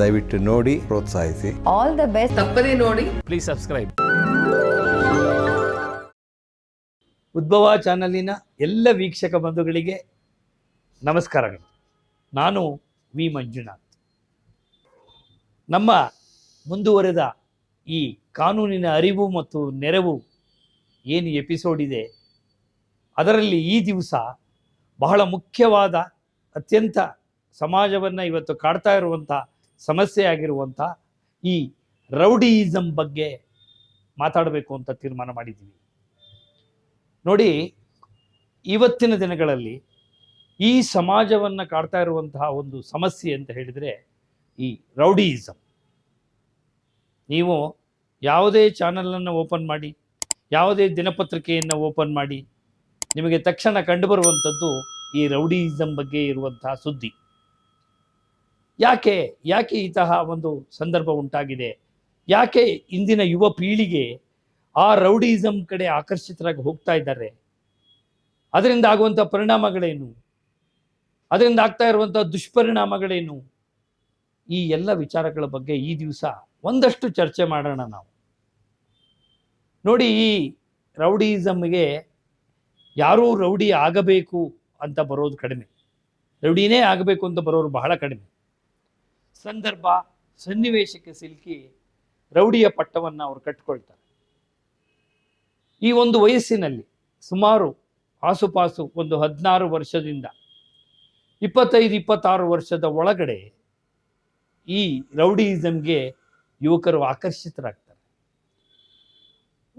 ದಯವಿಟ್ಟು ನೋಡಿ ಪ್ರೋತ್ಸಾಹಿಸಿ. ಆಲ್ ದ ಬೆಸ್ಟ್ ತಪ್ಪದೇ ನೋಡಿ. ಪ್ಲೀಸ್ ಸಬ್ಸ್ಕ್ರೈಬ್ ಉದ್ಭವ ಚಾನಲಿನ ಎಲ್ಲ ವೀಕ್ಷಕ ಬಂಧುಗಳಿಗೆ ನಮಸ್ಕಾರಗಳು. ನಾನು ವಿ ಮಂಜುನಾಥ್. ನಮ್ಮ ಮುಂದುವರೆದ ಈ ಕಾನೂನಿನ ಅರಿವು ಮತ್ತು ನೆರವು ಏನು ಎಪಿಸೋಡ್ ಇದೆ ಅದರಲ್ಲಿ ಈ ದಿವಸ ಬಹಳ ಮುಖ್ಯವಾದ ಅತ್ಯಂತ ಸಮಾಜವನ್ನು ಇವತ್ತು ಕಾಡ್ತಾ ಇರುವಂಥ ಸಮಸ್ಯೆ ಆಗಿರುವಂಥ ಈ ರೌಡಿಯಿಸಮ್ ಬಗ್ಗೆ ಮಾತಾಡಬೇಕು ಅಂತ ತೀರ್ಮಾನ ಮಾಡಿದ್ದೀವಿ. ನೋಡಿ, ಇವತ್ತಿನ ದಿನಗಳಲ್ಲಿ ಈ ಸಮಾಜವನ್ನು ಕಾಡ್ತಾ ಇರುವಂತಹ ಒಂದು ಸಮಸ್ಯೆ ಅಂತ ಹೇಳಿದರೆ ಈ ರೌಡಿಯಿಸಮ್ ನೀವು ಯಾವುದೇ ಚಾನಲನ್ನು ಓಪನ್ ಮಾಡಿ, ಯಾವುದೇ ದಿನಪತ್ರಿಕೆಯನ್ನು ಓಪನ್ ಮಾಡಿ, ನಿಮಗೆ ತಕ್ಷಣ ಕಂಡುಬರುವಂಥದ್ದು ಈ ರೌಡಿಯಿಸಮ್ ಬಗ್ಗೆ ಇರುವಂತಹ ಸುದ್ದಿ. ಯಾಕೆ ಯಾಕೆ ಇಂತಹ ಒಂದು ಸಂದರ್ಭ ಉಂಟಾಗಿದೆ? ಯಾಕೆ ಇಂದಿನ ಯುವ ಪೀಳಿಗೆ ಆ ರೌಡಿಸಮ್ ಕಡೆ ಆಕರ್ಷಿತರಾಗಿ ಹೋಗ್ತಾ ಇದ್ದಾರೆ? ಅದರಿಂದ ಆಗುವಂಥ ಪರಿಣಾಮಗಳೇನು? ಅದರಿಂದ ಆಗ್ತಾ ಇರುವಂಥ ದುಷ್ಪರಿಣಾಮಗಳೇನು? ಈ ಎಲ್ಲ ವಿಚಾರಗಳ ಬಗ್ಗೆ ಈ ದಿವಸ ಒಂದಷ್ಟು ಚರ್ಚೆ ಮಾಡೋಣ ನಾವು. ನೋಡಿ, ಈ ರೌಡಿಸಮ್ಗೆ ಯಾರೂ ರೌಡಿ ಆಗಬೇಕು ಅಂತ ಬರೋದು ಕಡಿಮೆ. ರೌಡಿನೇ ಆಗಬೇಕು ಅಂತ ಬರೋರು ಬಹಳ ಕಡಿಮೆ. ಸಂದರ್ಭ ಸನ್ನಿವೇಶಕ್ಕೆ ಸಿಲುಕಿ ರೌಡಿಯ ಪಟ್ಟವನ್ನು ಅವರು ಕಟ್ಕೊಳ್ತಾರೆ. ಈ ಒಂದು ವಯಸ್ಸಿನಲ್ಲಿ ಸುಮಾರು ಆಸುಪಾಸು ಒಂದು ಹದಿನಾರು ವರ್ಷದಿಂದ ಇಪ್ಪತ್ತೈದು, ಇಪ್ಪತ್ತಾರು ವರ್ಷದ ಒಳಗಡೆ ಈ ರೌಡಿಯಿಸಮ್ಗೆ ಯುವಕರು ಆಕರ್ಷಿತರಾಗ್ತಾರೆ.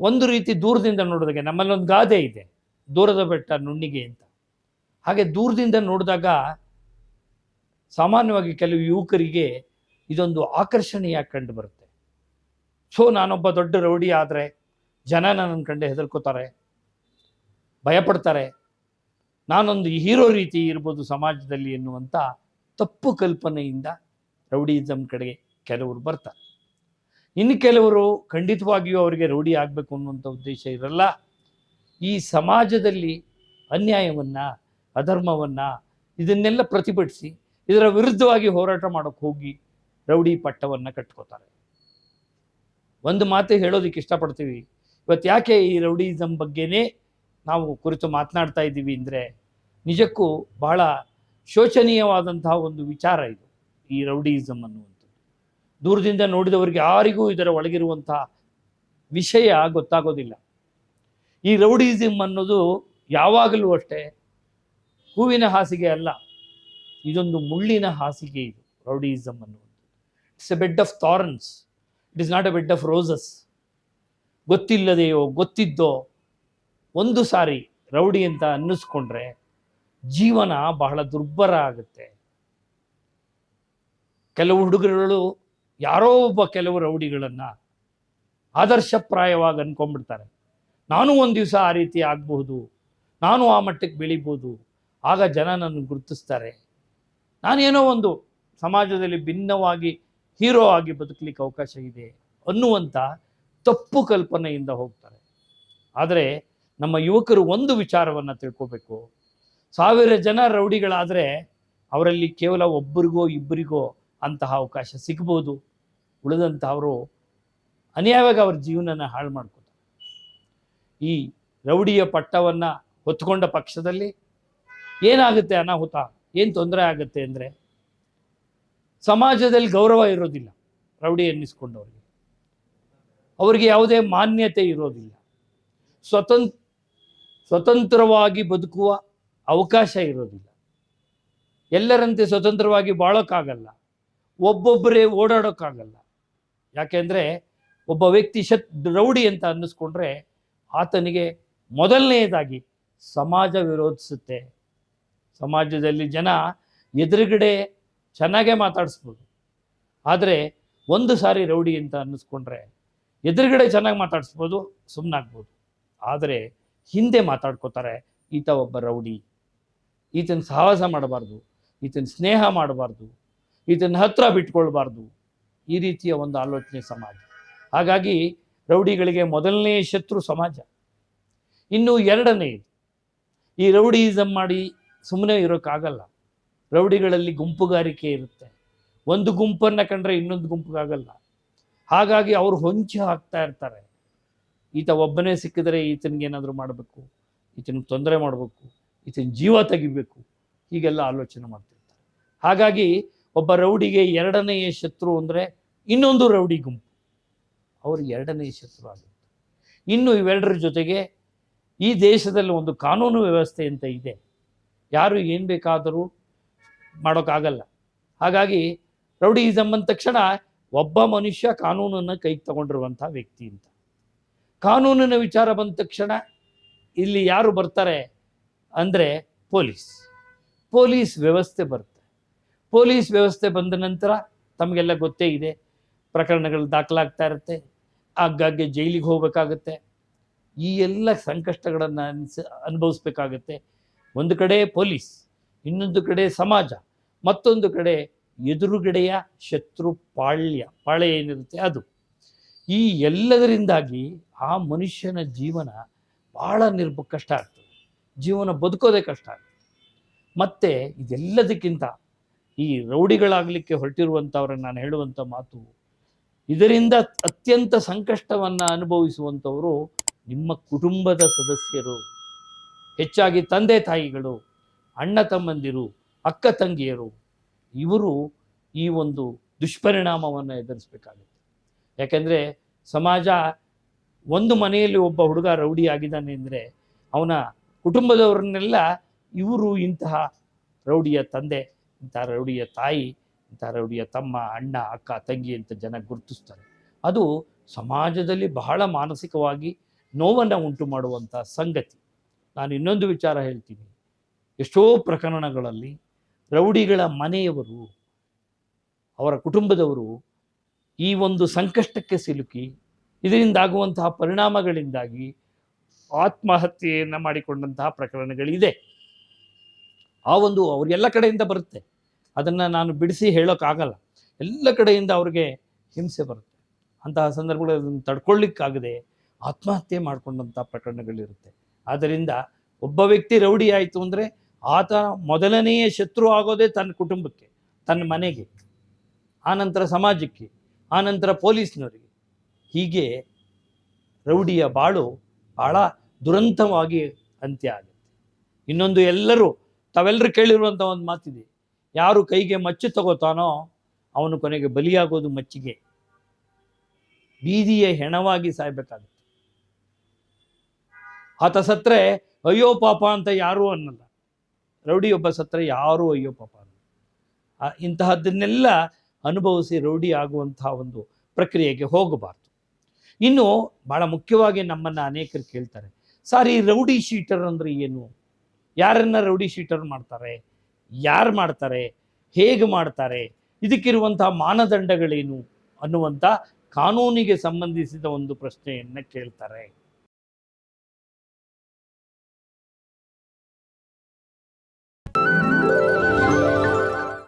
ಒಂದು ರೀತಿ ದೂರದಿಂದ ನೋಡಿದಾಗ ನಮ್ಮಲ್ಲೊಂದು ಗಾದೆ ಇದೆ, ದೂರದ ಬೆಟ್ಟ ನುಣ್ಣಿಗೆ ಅಂತ. ಹಾಗೆ ದೂರದಿಂದ ನೋಡಿದಾಗ ಸಾಮಾನ್ಯವಾಗಿ ಕೆಲವು ಯುವಕರಿಗೆ ಇದೊಂದು ಆಕರ್ಷಣೆಯಾಗಿ ಕಂಡು ಬರುತ್ತೆ. ಸೊ ನಾನೊಬ್ಬ ದೊಡ್ಡ ರೌಡಿ ಆದರೆ ಜನ ನನ್ನ ಕಂಡು ಹೆದರ್ಕೋತಾರೆ, ಭಯಪಡ್ತಾರೆ. ನಾನೊಂದು ಹೀರೋ ರೀತಿ ಇರ್ಬೋದು ಸಮಾಜದಲ್ಲಿ ಎನ್ನುವಂಥ ತಪ್ಪು ಕಲ್ಪನೆಯಿಂದ ರೌಡಿಯಿಸಮ್ ಕಡೆಗೆ ಕೆಲವರು ಬರ್ತಾರೆ. ಇನ್ನು ಕೆಲವರು ಖಂಡಿತವಾಗಿಯೂ ಅವರಿಗೆ ರೌಡಿ ಆಗಬೇಕು ಅನ್ನುವಂಥ ಉದ್ದೇಶ ಇರಲ್ಲ. ಈ ಸಮಾಜದಲ್ಲಿ ಅನ್ಯಾಯವನ್ನು, ಅಧರ್ಮವನ್ನು ಇದನ್ನೆಲ್ಲ ಪ್ರತಿಭಟಿಸಿ ಇದರ ವಿರುದ್ಧವಾಗಿ ಹೋರಾಟ ಮಾಡೋಕ್ಕೆ ಹೋಗಿ ರೌಡಿ ಪಟ್ಟವನ್ನು ಕಟ್ಕೋತಾರೆ. ಒಂದು ಮಾತು ಹೇಳೋದಕ್ಕೆ ಇಷ್ಟಪಡ್ತೀವಿ, ಇವತ್ತು ಯಾಕೆ ಈ ರೌಡಿಸಮ್ ಬಗ್ಗೆನೇ ನಾವು ಕುರಿತು ಮಾತನಾಡ್ತಾ ಇದ್ದೀವಿ ಅಂದರೆ, ನಿಜಕ್ಕೂ ಬಹಳ ಶೋಚನೀಯವಾದಂತಹ ಒಂದು ವಿಚಾರ ಇದು, ಈ ರೌಡಿಸಮ್ ಅನ್ನುವಂಥದ್ದು. ದೂರದಿಂದ ನೋಡಿದವರಿಗೆ ಯಾರಿಗೂ ಇದರ ಒಳಗಿರುವಂತಹ ವಿಷಯ ಗೊತ್ತಾಗೋದಿಲ್ಲ. ಈ ರೌಡಿಸಮ್ ಅನ್ನೋದು ಯಾವಾಗಲೂ ಅಷ್ಟೇ, ಹೂವಿನ ಹಾಸಿಗೆ ಅಲ್ಲ ಇದೊಂದು ಮುಳ್ಳಿನ ಹಾಸಿಗೆ ಇದು ರೌಡಿಯಿಸಮ್ ಅನ್ನುವಂಥದ್ದು. It's a bed of thorns it is not a bed of roses ಗೊತ್ತಿಲ್ಲದೆಯೋ, ಗೊತ್ತಿದ್ದೋ ಒಂದು ಸಾರಿ ರೌಡಿ ಅಂತ ಅನ್ನಿಸ್ಕೊಂಡ್ರೆ ಜೀವನ ಬಹಳ ದುರ್ಬರ ಆಗುತ್ತೆ. ಕೆಲವು ಹುಡುಗರುಗಳು ಯಾರೋ ಒಬ್ಬ ಕೆಲವು ರೌಡಿಗಳನ್ನು ಆದರ್ಶಪ್ರಾಯವಾಗಿ ಅನ್ಕೊಂಡ್ಬಿಡ್ತಾರೆ. ನಾನು ಒಂದು ದಿವಸ ಆ ರೀತಿ ಆಗಬಹುದು, ನಾನು ಆ ಮಟ್ಟಕ್ಕೆ ಬೆಳಿಬೋದು ಆಗ ಜನ ನನ್ನ ಗುರುತಿಸ್ತಾರೆ. ನಾನೇನೋ ಒಂದು ಸಮಾಜದಲ್ಲಿ ಭಿನ್ನವಾಗಿ ಹೀರೋ ಆಗಿ ಬದುಕಲಿಕ್ಕೆ ಅವಕಾಶ ಇದೆ ಅನ್ನುವಂಥ ತಪ್ಪು ಕಲ್ಪನೆಯಿಂದ ಹೋಗ್ತಾರೆ. ಆದರೆ ನಮ್ಮ ಯುವಕರು ಒಂದು ವಿಚಾರವನ್ನು ತಿಳ್ಕೋಬೇಕು. ಸಾವಿರ ಜನ ರೌಡಿಗಳಾದರೆ ಅವರಲ್ಲಿ ಕೇವಲ ಒಬ್ಬರಿಗೋ ಇಬ್ಬರಿಗೋ ಅಂತಹ ಅವಕಾಶ ಸಿಗ್ಬೋದು. ಉಳಿದಂಥವರು ಅನ್ಯಾಯವಾಗಿ ಅವ್ರ ಜೀವನನ ಹಾಳು ಮಾಡ್ಕೋತಾರೆ. ಈ ರೌಡಿಯ ಪಟ್ಟವನ್ನು ಹೊತ್ಕೊಂಡ ಪಕ್ಷದಲ್ಲಿ ಏನಾಗುತ್ತೆ ಅನಾಹುತ? ಏನು ತೊಂದರೆ ಆಗುತ್ತೆ ಅಂದರೆ ಸಮಾಜದಲ್ಲಿ ಗೌರವ ಇರೋದಿಲ್ಲ, ರೌಡಿ ಎನ್ನಿಸ್ಕೊಂಡವ್ರಿಗೆ ಅವರಿಗೆ ಯಾವುದೇ ಮಾನ್ಯತೆ ಇರೋದಿಲ್ಲ. ಸ್ವತಂತ್ರ ಸ್ವತಂತ್ರವಾಗಿ ಬದುಕುವ ಅವಕಾಶ ಇರೋದಿಲ್ಲ. ಎಲ್ಲರಂತೆ ಸ್ವತಂತ್ರವಾಗಿ ಬಾಳೋಕ್ಕಾಗಲ್ಲ. ಒಬ್ಬೊಬ್ಬರೇ ಓಡಾಡೋಕ್ಕಾಗಲ್ಲ. ಯಾಕೆಂದರೆ ಒಬ್ಬ ವ್ಯಕ್ತಿ ಶತ್, ರೌಡಿ ಅಂತ ಅನ್ನಿಸ್ಕೊಂಡ್ರೆ ಆತನಿಗೆ ಮೊದಲನೆಯದಾಗಿ ಸಮಾಜ ವಿರೋಧಿಸುತ್ತೆ. ಸಮಾಜದಲ್ಲಿ ಜನ ಎದುರುಗಡೆ ಚೆನ್ನಾಗೇ ಮಾತಾಡಿಸ್ಬೋದು. ಆದರೆ ಒಂದು ಸಾರಿ ರೌಡಿ ಅಂತ ಅನ್ನಿಸ್ಕೊಂಡ್ರೆ ಎದುರುಗಡೆ ಚೆನ್ನಾಗಿ ಮಾತಾಡಿಸ್ಬೋದು ಸುಮ್ಮನಾಗ್ಬೋದು ಆದರೆ ಹಿಂದೆ ಮಾತಾಡ್ಕೋತಾರೆ, ಈತ ಒಬ್ಬ ರೌಡಿ. ಈತನ ಸಾಹಸ ಮಾಡಬಾರ್ದು, ಈತನ ಸ್ನೇಹ ಮಾಡಬಾರ್ದು, ಈತನ ಹತ್ರ ಬಿಟ್ಕೊಳ್ಬಾರ್ದು. ಈ ರೀತಿಯ ಒಂದು ಆಲೋಚನೆ ಸಮಾಜ. ಹಾಗಾಗಿ ರೌಡಿಗಳಿಗೆ ಮೊದಲನೇ ಶತ್ರು ಸಮಾಜ. ಇನ್ನು ಎರಡನೇ ಈ ರೌಡಿಯಿಸಮ್ ಮಾಡಿ ಸುಮ್ಮನೆ ಇರೋಕ್ಕಾಗಲ್ಲ. ರೌಡಿಗಳಲ್ಲಿ ಗುಂಪುಗಾರಿಕೆ ಇರುತ್ತೆ. ಒಂದು ಗುಂಪನ್ನು ಕಂಡ್ರೆ ಇನ್ನೊಂದು ಗುಂಪಿಗಾಗಲ್ಲ. ಹಾಗಾಗಿ ಅವರು ಹೊಂಚಿ ಹಾಕ್ತಾ ಇರ್ತಾರೆ. ಈತ ಒಬ್ಬನೇ ಸಿಕ್ಕಿದ್ರೆ ಈತನಿಗೆ ಏನಾದರೂ ಮಾಡಬೇಕು, ಈತನಿಗೆ ತೊಂದರೆ ಮಾಡಬೇಕು, ಈತನ ಜೀವ ತೆಗಿಬೇಕು, ಹೀಗೆಲ್ಲ ಆಲೋಚನೆ ಮಾಡ್ತಿರ್ತಾರೆ. ಹಾಗಾಗಿ ಒಬ್ಬ ರೌಡಿಗೆ ಎರಡನೆಯ ಶತ್ರು ಅಂದರೆ ಇನ್ನೊಂದು ರೌಡಿ ಗುಂಪು. ಅವರು ಎರಡನೇ ಶತ್ರು ಆಗುತ್ತೆ ಇನ್ನು ಇವೆರಡರ ಜೊತೆಗೆ ಈ ದೇಶದಲ್ಲಿ ಒಂದು ಕಾನೂನು ವ್ಯವಸ್ಥೆ ಅಂತ ಇದೆ. ಯಾರು ಏನು ಬೇಕಾದರೂ ಮಾಡೋಕ್ಕಾಗಲ್ಲ. ಹಾಗಾಗಿ ರೌಡಿಯಿಸಮ್ ಅಂದ ತಕ್ಷಣ ಒಬ್ಬ ಮನುಷ್ಯ ಕಾನೂನನ್ನು ಕೈಗೆ ತಗೊಂಡಿರುವಂಥ ವ್ಯಕ್ತಿ ಅಂತ. ಕಾನೂನಿನ ವಿಚಾರ ಬಂದ ತಕ್ಷಣ ಇಲ್ಲಿ ಯಾರು ಬರ್ತಾರೆ ಅಂದರೆ ಪೊಲೀಸ್. ಪೊಲೀಸ್ ವ್ಯವಸ್ಥೆ ಬರುತ್ತೆ. ಪೊಲೀಸ್ ವ್ಯವಸ್ಥೆ ಬಂದ ನಂತರ ತಮಗೆಲ್ಲ ಗೊತ್ತೇ ಇದೆ, ಪ್ರಕರಣಗಳು ದಾಖಲಾಗ್ತಾ ಇರುತ್ತೆ, ಆಗಾಗ್ಗೆ ಜೈಲಿಗೆ ಹೋಗಬೇಕಾಗುತ್ತೆ. ಈ ಎಲ್ಲ ಸಂಕಷ್ಟಗಳನ್ನು ಅನ್ಸ ಅನುಭವಿಸ್ಬೇಕಾಗತ್ತೆ. ಒಂದು ಕಡೆ ಪೊಲೀಸ್, ಇನ್ನೊಂದು ಕಡೆ ಸಮಾಜ, ಮತ್ತೊಂದು ಕಡೆ ಎದುರುಗಡೆಯ ಶತ್ರು ಪಾಳ್ಯ. ಪಾಳ್ಯ ಏನಿರುತ್ತೆ ಅದು. ಈ ಎಲ್ಲದರಿಂದಾಗಿ ಆ ಮನುಷ್ಯನ ಜೀವನ ಬಹಳ ನಿರ್ಬ, ಕಷ್ಟ ಆಗ್ತದೆ. ಜೀವನ ಬದುಕೋದೇ ಕಷ್ಟ ಆಗ್ತದೆ. ಮತ್ತೆ ಇದೆಲ್ಲದಕ್ಕಿಂತ ಈ ರೌಡಿಗಳಾಗಲಿಕ್ಕೆ ಹೊರಟಿರುವಂಥವ್ರನ್ನ ನಾನು ಹೇಳುವಂಥ ಮಾತು, ಇದರಿಂದ ಅತ್ಯಂತ ಸಂಕಷ್ಟವನ್ನು ಅನುಭವಿಸುವಂಥವರು ನಿಮ್ಮ ಕುಟುಂಬದ ಸದಸ್ಯರು. ಹೆಚ್ಚಾಗಿ ತಂದೆ ತಾಯಿಗಳು, ಅಣ್ಣ ತಮ್ಮಂದಿರು, ಅಕ್ಕ ತಂಗಿಯರು, ಇವರು ಈ ಒಂದು ದುಷ್ಪರಿಣಾಮವನ್ನು ಎದುರಿಸಬೇಕಾಗುತ್ತೆ. ಯಾಕೆಂದರೆ ಸಮಾಜ ಒಂದು ಮನೆಯಲ್ಲಿ ಒಬ್ಬ ಹುಡುಗ ರೌಡಿ ಆಗಿದ್ದಾನೆ ಅಂದರೆ ಅವನ ಕುಟುಂಬದವರನ್ನೆಲ್ಲ ಇವರು ಇಂತಹ ರೌಡಿಯ ತಂದೆ ಇಂತಹ ರೌಡಿಯ ತಾಯಿ ಇಂತಹ ರೌಡಿಯ ತಮ್ಮ, ಅಣ್ಣ, ಅಕ್ಕ, ತಂಗಿ ಅಂತ ಜನ ಗುರುತಿಸ್ತಾರೆ. ಅದು ಸಮಾಜದಲ್ಲಿ ಬಹಳ ಮಾನಸಿಕವಾಗಿ ನೋವನ್ನು ಉಂಟು ಮಾಡುವಂಥ ಸಂಗತಿ. ನಾನು ಇನ್ನೊಂದು ವಿಚಾರ ಹೇಳ್ತೀನಿ. ಎಷ್ಟೋ ಪ್ರಕರಣಗಳಲ್ಲಿ ರೌಡಿಗಳ ಮನೆಯವರು, ಅವರ ಕುಟುಂಬದವರು ಈ ಒಂದು ಸಂಕಷ್ಟಕ್ಕೆ ಸಿಲುಕಿ, ಇದರಿಂದಾಗುವಂತಹ ಪರಿಣಾಮಗಳಿಂದಾಗಿ ಆತ್ಮಹತ್ಯೆಯನ್ನು ಮಾಡಿಕೊಂಡಂತಹ ಪ್ರಕರಣಗಳಿದೆ. ಆ ಒಂದು ಅವ್ರಿಗೆಲ್ಲ ಕಡೆಯಿಂದ ಬರುತ್ತೆ. ಅದನ್ನು ನಾನು ಬಿಡಿಸಿ ಹೇಳೋಕ್ಕಾಗಲ್ಲ ಎಲ್ಲ ಕಡೆಯಿಂದ ಅವ್ರಿಗೆ ಹಿಂಸೆ ಬರುತ್ತೆ. ಅಂತಹ ಸಂದರ್ಭಗಳು ಅದನ್ನು ತಡ್ಕೊಳ್ಳಿಕ್ಕಾಗದೆ ಆತ್ಮಹತ್ಯೆ ಮಾಡಿಕೊಂಡಂಥ ಪ್ರಕರಣಗಳಿರುತ್ತೆ. ಆದ್ದರಿಂದ ಒಬ್ಬ ವ್ಯಕ್ತಿ ರೌಡಿ ಆಯಿತು ಅಂದರೆ ಆತ ಮೊದಲನೆಯ ಶತ್ರು ಆಗೋದೇ ತನ್ನ ಕುಟುಂಬಕ್ಕೆ, ತನ್ನ ಮನೆಗೆ ಆನಂತರ ಸಮಾಜಕ್ಕೆ ಆನಂತರ ಪೊಲೀಸ್ನವರಿಗೆ. ಹೀಗೆ ರೌಡಿಯ ಬಾಳು ಬಹಳ ದುರಂತವಾಗಿ ಅಂತ್ಯ ಆಗುತ್ತೆ. ಇನ್ನೊಂದು ಎಲ್ಲರೂ, ತಾವೆಲ್ಲರೂ ಕೇಳಿರುವಂಥ ಒಂದು ಮಾತಿದೆ, ಯಾರು ಕೈಗೆ ಮಚ್ಚು ತಗೋತಾನೋ ಅವನು ಕೊನೆಗೆ ಬಲಿಯಾಗೋದು ಮಚ್ಚಿಗೆ. ಬೀದಿಯ ಹೆಣವಾಗಿ ಸಾಯ್ಬೇಕಾಗುತ್ತೆ. ಆತ ಸತ್ರೆ, ಅಯ್ಯೋ ಪಾಪ ಅಂತ ಯಾರೂ ಅನ್ನಲ್ಲ. ರೌಡಿ ಒಬ್ಬ ಸತ್ರೆ ಯಾರೂ ಅಯ್ಯೋ ಪಾಪ ಅನ್ನ ಇಂತಹದ್ದನ್ನೆಲ್ಲ ಅನುಭವಿಸಿ ರೌಡಿ ಆಗುವಂತಹ ಒಂದು ಪ್ರಕ್ರಿಯೆಗೆ ಹೋಗಬಾರ್ದು. ಇನ್ನು ಬಹಳ ಮುಖ್ಯವಾಗಿ ನಮ್ಮನ್ನು ಅನೇಕರು ಕೇಳ್ತಾರೆ, ಸರ್, ಈ ರೌಡಿ ಶೀಟರ್ ಅಂದ್ರೆ ಏನು? ಯಾರನ್ನ ರೌಡಿ ಶೀಟರ್ ಮಾಡ್ತಾರೆ? ಯಾರು ಮಾಡ್ತಾರೆ? ಹೇಗೆ ಮಾಡ್ತಾರೆ? ಇದಕ್ಕಿರುವಂತಹ ಮಾನದಂಡಗಳೇನು? ಅನ್ನುವಂಥ ಕಾನೂನಿಗೆ ಸಂಬಂಧಿಸಿದ ಒಂದು ಪ್ರಶ್ನೆಯನ್ನು ಕೇಳ್ತಾರೆ.